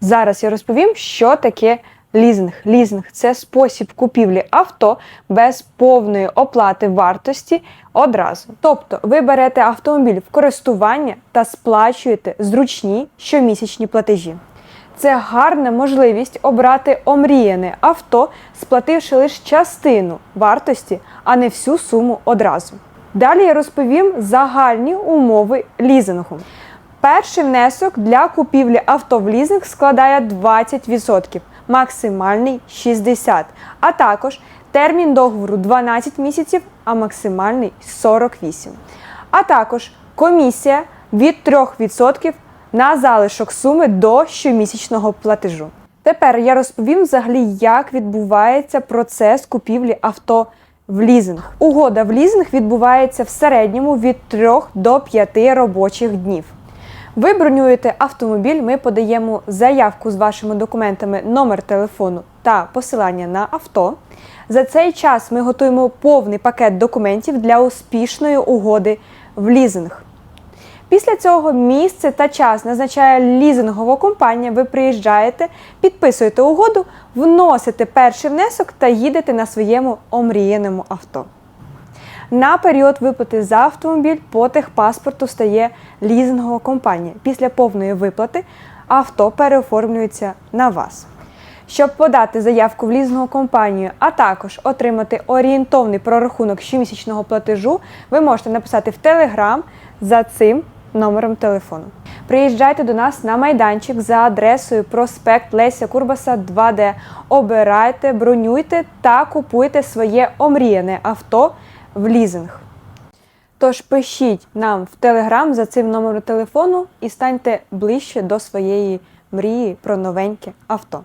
Зараз я розповім, що таке лізинг. Лізинг це спосіб купівлі авто без повної оплати вартості одразу. Тобто ви берете автомобіль в користування та сплачуєте зручні щомісячні платежі. Це гарна можливість обрати омріяне авто, сплативши лише частину вартості, а не всю суму одразу. Далі я розповім загальні умови лізингу. Перший внесок для купівлі авто в лізинг складає 20%, максимальний 60%, а також термін договору 12 місяців, а максимальний 48. А також комісія від 3% на залишок суми до щомісячного платежу. Тепер я розповім взагалі, як відбувається процес купівлі авто в лізинг. Угода в лізинг відбувається в середньому від 3 до 5 робочих днів. Ви бронюєте автомобіль, ми подаємо заявку з вашими документами, номер телефону та посилання на авто. За цей час ми готуємо повний пакет документів для успішної угоди в лізинг. Після цього місце та час назначає лізингова компанія. Ви приїжджаєте, підписуєте угоду, вносите перший внесок та їдете на своєму омріяному авто. На період виплати за автомобіль по техпаспорту стає лізингова компанія. Після повної виплати авто переоформлюється на вас. Щоб подати заявку в лізингову компанію, а також отримати орієнтовний прорахунок щомісячного платежу, ви можете написати в Telegram за цим номером телефону. Приїжджайте до нас на майданчик за адресою проспект Леся Курбаса 2D. Обирайте, бронюйте та купуйте своє омріяне авто в лізинг. Тож пишіть нам в Телеграм за цим номером телефону і станьте ближче до своєї мрії про новеньке авто.